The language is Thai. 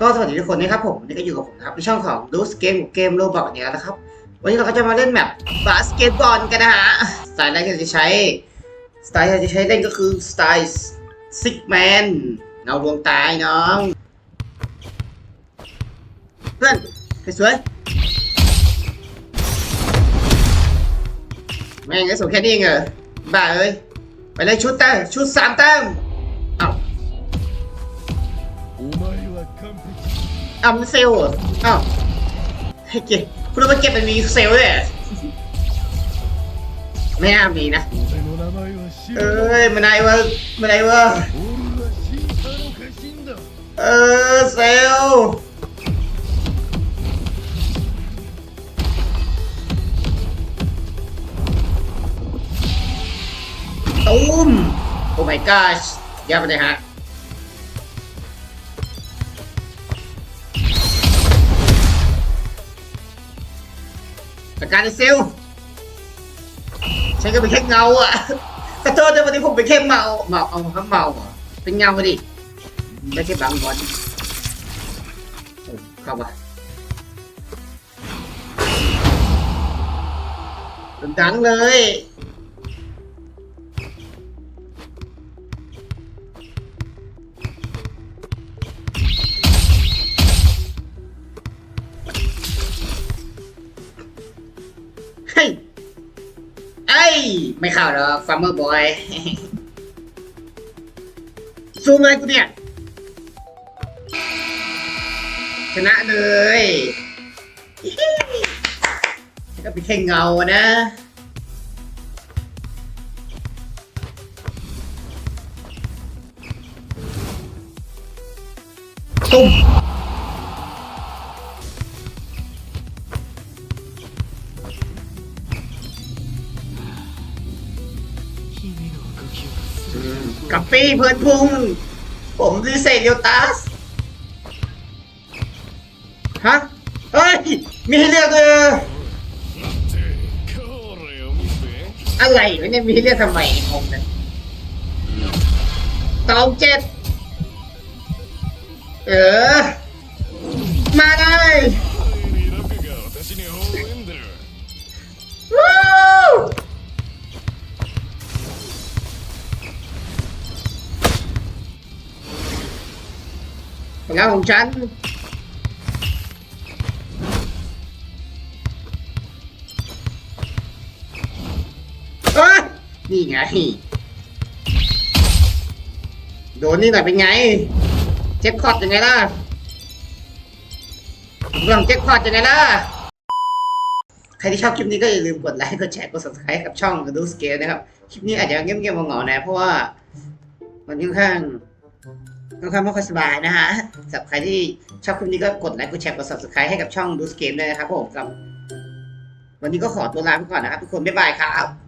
ก็สวัสดีทุกคนนะครับผมนี่ก็อยู่กับผมนะครับในช่องของดูสเกมเกมโรบอทเนี่ยนะครับ วันนี้เราก็จะมาเล่นแบบบาสเกตบอลกันนะฮะสไตล์แรกที่จะใช้สไตล์ที่จะใช้เล่นก็คือสไตล์ซิกแมนเงาดวงตายน้อง เพื่อนสวยแม่งไอ้สูงแค่นี้เองเหรอบ้าเอ้ยไปเลยชุดเต้มชุดสามเต้มเอ้า อะมันเซลล์อ้าวให้เก็คุณต้องมาเก็บเป็นมีเซลเลยไม่น่ามีนะ เอ้ยมันไหนวะมันไหนวะเออเซลตุ้มโอ้ my gosh ยากไปเลยฮะ จากการเซลลฉันก็เป็นแค่เงาอะขอโทษด้วยวันนี้ผมเป็นแค่เมาเมาเอาทั้งเมาเหรอเป็นเงาดิไม่ใช่บางบอลโอ้เข้ามาดังเลย เฮ้ยไอ้ยไม่เข้าหรอกฟาร์มเมอร์บอยซูมเลยกูเนี่ย ชนะเลยก็เป็นแค่เงานะ ตุ้ม กับปี้เพื่อนพุงผมดิเซเดียตัส ฮะ เฮ้ย มีเลือกเอออะไรวะเนี่ยมีเลือกทำไมงงเนี่ยตองเจ็ด เออ มาได้ งานของฉันเอ้ยนี่ไง โดนนี่หน่อยเป็นไง เจ็บคอดยังไงล่ะเรื่องเจ็บคอดยังไงล่ะ ใครที่ชอบคลิปนี้ก็อย่าลืมกดไลค์ กดแชร์ กด subscribe กับช่อง The Do Scale นะครับ คลิปนี้อาจจะเงียบๆเหงาๆนะ เพราะว่า มันค่อนข้าง ค่อนข้างไม่ค่อยสบายนะฮะสำหรับใครที่ชอบคลิปนี้ก็กดไลค์กดแชร์กด subscribe ให้กับช่องดูสเกมด้วยนะครับผมวันนี้ก็ขอตัวลาไปก่อนนะครับทุกคนบ๊ายบายครับ